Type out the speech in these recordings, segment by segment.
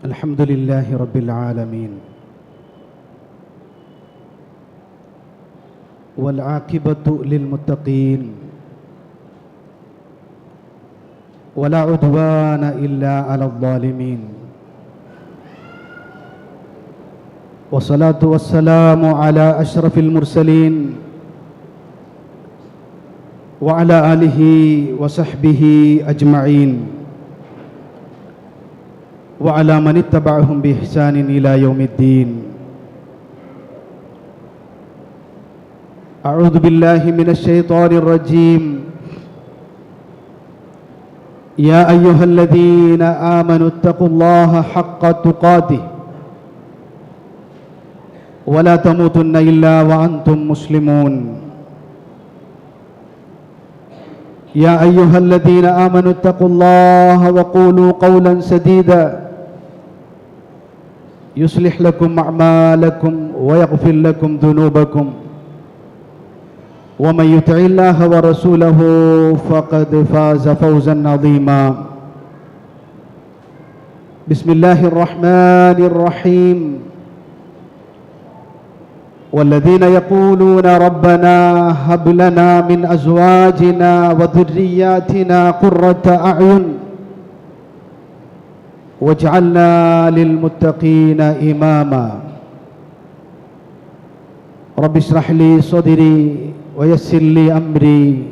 الحمد لله رب العالمين. والعاقبة للمتقين. ولا عدوان إلا على الظالمين. والصلاة والسلام على أشرف المرسلين. وعلى آله وصحبه أجمعين. وعلى من اتبعهم بإحسان إلى يوم الدين. أعوذ بالله من الشيطان الرجيم. يا أيها الذين آمنوا اتقوا الله حق تقاته. ولا تموتن إلا وأنتم مسلمون. يا أيها الذين آمنوا اتقوا الله وقولوا قولا سديدا. يصلح لكم أعمالكم ويغفر لكم ذنوبكم. ومن يطع الله ورسوله فقد فاز فوزا عظيما. بسم الله الرحمن الرحيم. والذين يقولون ربنا هب لنا من أزواجنا وذرياتنا قرة أعين واجعلنا للمتقين اماما رب اشرح لي صدري ويسر لي امري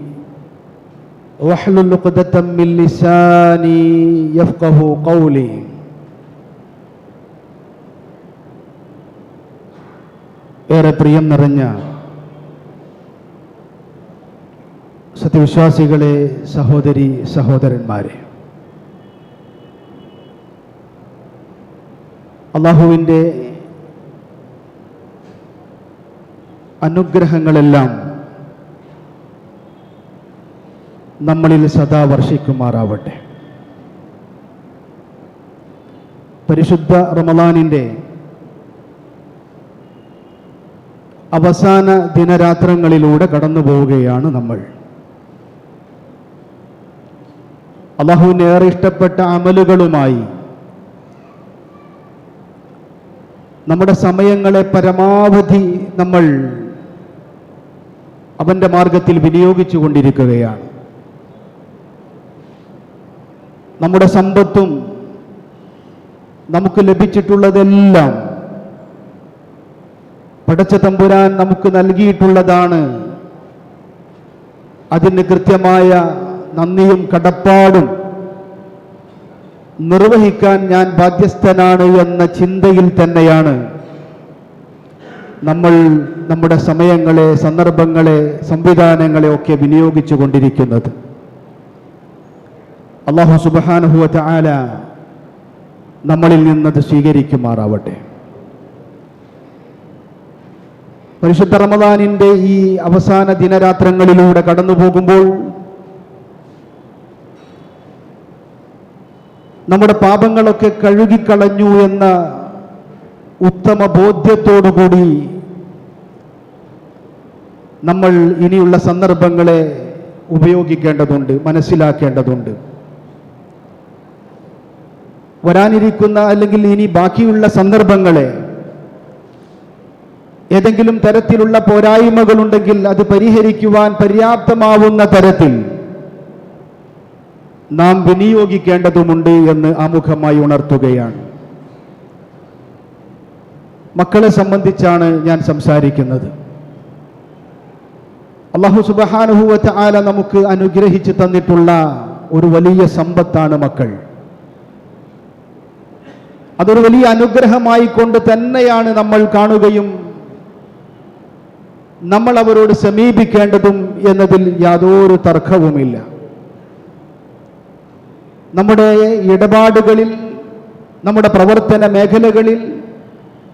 واحلل عقدة من لساني يفقه قولي ഏറെ പ്രിയം നിറഞ്ഞ സത്യവിശ്വാസികളെ സഹോദരി സഹോദരന്മാരെ അള്ളാഹുവിന്റെ അനുഗ്രഹങ്ങളെല്ലാം നമ്മളിൽ സദാ വർഷിക്കുമാറാവട്ടെ. പരിശുദ്ധ റമലാനിന്റെ അവസാന ദിനരാത്രങ്ങളിലൂടെ കടന്നു പോവുകയാണ് നമ്മൾ. അള്ളാഹുവിന് ഏറെ ഇഷ്ടപ്പെട്ട അമലുകളുമായി നമ്മുടെ സമയങ്ങളെ പരമാവധി നമ്മൾ അവന്റെ മാർഗത്തിൽ വിനിയോഗിച്ചു കൊണ്ടിരിക്കുകയാണ് നമ്മുടെ സമ്പത്തും നമുക്ക് ലഭിച്ചിട്ടുള്ളതെല്ലാം പടച്ച തമ്പുരാൻ നമുക്ക് നൽകിയിട്ടുള്ളതാണ്. അതിന് കൃത്യമായ നന്ദിയും കടപ്പാടും നിർവഹിക്കാൻ ഞാൻ ബാധ്യസ്ഥനാണ് എന്ന ചിന്തയിൽ തന്നെയാണ്. നമ്മൾ നമ്മുടെ സമയങ്ങളെ സന്ദർഭങ്ങളെ സംവിധാനങ്ങളെ ഒക്കെ വിനിയോഗിച്ചു കൊണ്ടിരിക്കുന്നത്. അള്ളാഹു സുബാനുഹുവ ആല നമ്മളിൽ നിന്നത് സ്വീകരിക്കുമാറാവട്ടെ. പരിശുദ്ധ റമദാനിന്റെ ഈ അവസാന ദിനരാത്രങ്ങളിലൂടെ കടന്നു പോകുമ്പോൾ നമ്മുടെ പാപങ്ങളൊക്കെ കഴുകിക്കളഞ്ഞു എന്ന ഉത്തമ ബോധ്യത്തോടുകൂടി നമ്മൾ ഇനിയുള്ള സന്ദർഭങ്ങളെ ഉപയോഗിക്കേണ്ടതുണ്ട് മനസ്സിലാക്കേണ്ടതുണ്ട്. വരാനിരിക്കുന്ന അല്ലെങ്കിൽ ഇനി ബാക്കിയുള്ള സന്ദർഭങ്ങളെ ഏതെങ്കിലും തരത്തിലുള്ള പോരായ്മകളുണ്ടെങ്കിൽ അത് പരിഹരിക്കുവാൻ പര്യാപ്തമാവുന്ന തരത്തിൽ നാം വിനിയോഗിക്കേണ്ടതുമുണ്ട് എന്ന് ആമുഖമായി ഉണർത്തുകയാണ്. മക്കളെ സംബന്ധിച്ചാണ് ഞാൻ സംസാരിക്കുന്നത്. അള്ളാഹു സുബഹാനുഭൂവത്ത് ആല നമുക്ക് അനുഗ്രഹിച്ചു തന്നിട്ടുള്ള ഒരു വലിയ സമ്പത്താണ് മക്കൾ. അതൊരു വലിയ അനുഗ്രഹമായി കൊണ്ട് തന്നെയാണ് നമ്മൾ കാണുകയും നമ്മൾ അവരോട് സമീപിക്കേണ്ടതും എന്നതിൽ യാതൊരു തർക്കവുമില്ല. നമ്മുടെ ഇടപാടുകളിൽ നമ്മുടെ പ്രവർത്തന മേഖലകളിൽ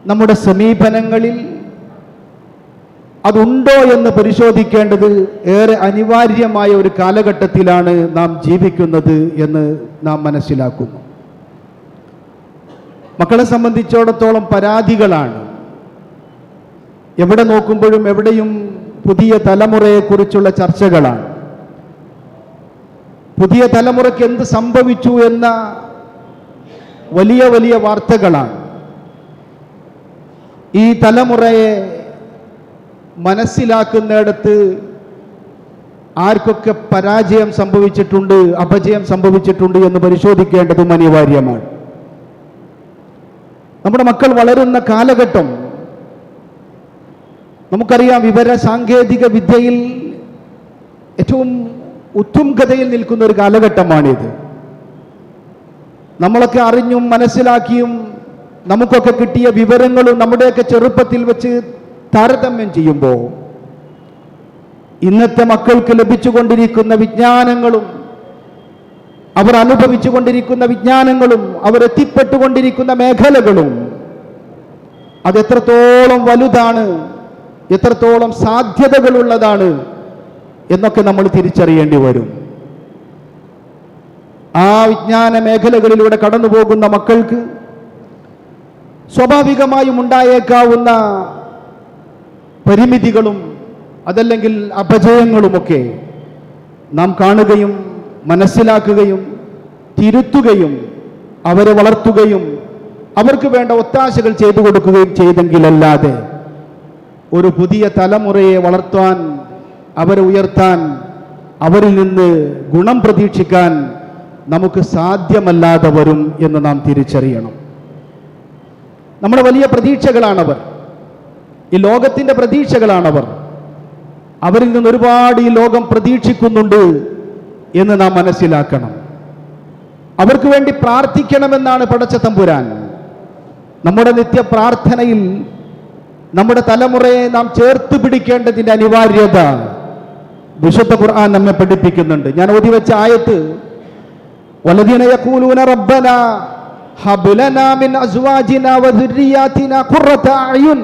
നമ്മുടെ സമീപനങ്ങളിൽ അതുണ്ടോ എന്ന് പരിശോധിക്കേണ്ടത് ഏറെ അനിവാര്യമായ ഒരു കാലഘട്ടത്തിലാണ് നാം ജീവിക്കുന്നത് എന്ന് നാം മനസ്സിലാക്കുന്നു. മക്കളെ സംബന്ധിച്ചിടത്തോളം പരാതികളാണ്. എവിടെ നോക്കുമ്പോഴും എവിടെയും പുതിയ തലമുറയെക്കുറിച്ചുള്ള ചർച്ചകളാണ്. പുതിയ തലമുറയ്ക്ക് എന്ത് സംഭവിച്ചു എന്ന വലിയ വലിയ വാർത്തകളാണ്. ഈ തലമുറയെ മനസ്സിലാക്കുന്നിടത്ത് ആർക്കൊക്കെ പരാജയം സംഭവിച്ചിട്ടുണ്ട് അപജയം സംഭവിച്ചിട്ടുണ്ട് എന്ന് പരിശോധിക്കേണ്ടതും അനിവാര്യമാണ്. നമ്മുടെ മക്കൾ വളരുന്ന കാലഘട്ടം നമുക്കറിയാം വിവര സാങ്കേതിക വിദ്യയിൽ ഏറ്റവും ഉത്തുംഗതയിൽ നിൽക്കുന്ന ഒരു കാലഘട്ടമാണിത്. നമ്മളൊക്കെ അറിഞ്ഞും മനസ്സിലാക്കിയും നമുക്കൊക്കെ കിട്ടിയ വിവരങ്ങളും നമ്മുടെയൊക്കെ ചെറുപ്പത്തിൽ വെച്ച് താരതമ്യം ചെയ്യുമ്പോൾ ഇന്നത്തെ മക്കൾക്ക് ലഭിച്ചുകൊണ്ടിരിക്കുന്ന വിജ്ഞാനങ്ങളും അവർ അനുഭവിച്ചു കൊണ്ടിരിക്കുന്ന വിജ്ഞാനങ്ങളും അവർ എത്തിപ്പെട്ടുകൊണ്ടിരിക്കുന്ന മേഖലകളും അതെത്രത്തോളം വലുതാണ് എത്രത്തോളം സാധ്യതകളുള്ളതാണ് എന്നൊക്കെ നമ്മൾ തിരിച്ചറിയേണ്ടി വരും. ആ വിജ്ഞാന മേഖലകളിലൂടെ കടന്നു പോകുന്ന മക്കൾക്ക് സ്വാഭാവികമായും ഉണ്ടായേക്കാവുന്ന പരിമിതികളും അതല്ലെങ്കിൽ അപജയങ്ങളുമൊക്കെ നാം കാണുകയും മനസ്സിലാക്കുകയും തിരുത്തുകയും അവരെ വളർത്തുകയും അവർക്ക് വേണ്ട ഒത്താശകൾ ചെയ്തു കൊടുക്കുകയും ചെയ്തെങ്കിലല്ലാതെ ഒരു പുതിയ തലമുറയെ വളർത്താൻ അവരെ ഉയർത്താൻ അവരിൽ നിന്ന് ഗുണം പ്രതീക്ഷിക്കാൻ നമുക്ക് സാധ്യമല്ലാതെ വരും എന്ന് നാം തിരിച്ചറിയണം. നമ്മുടെ വലിയ പ്രതീക്ഷകളാണവർ. ഈ ലോകത്തിന്റെ പ്രതീക്ഷകളാണവർ. അവരിൽ നിന്ന് ഒരുപാട് ഈ ലോകം പ്രതീക്ഷിക്കുന്നുണ്ട് എന്ന് നാം മനസ്സിലാക്കണം. അവർക്ക് വേണ്ടി പ്രാർത്ഥിക്കണമെന്നാണ് പടച്ച തമ്പുരാൻ. നമ്മുടെ നിത്യ പ്രാർത്ഥനയിൽ നമ്മുടെ തലമുറയെ നാം ചേർത്ത് പിടിക്കേണ്ടതിന്റെ അനിവാര്യത വിശുദ്ധ ഖുർആൻ നമ്മെ പഠിപ്പിക്കുന്നുണ്ട്. ഞാൻ ഓതി വെച്ച ആയത്ത് വലദീന യഖൂലൂന റബ്ബന ഹബ് മിൻ അസ്വാജിനാ വദുരിയാതിന ഖുറത അയുൻ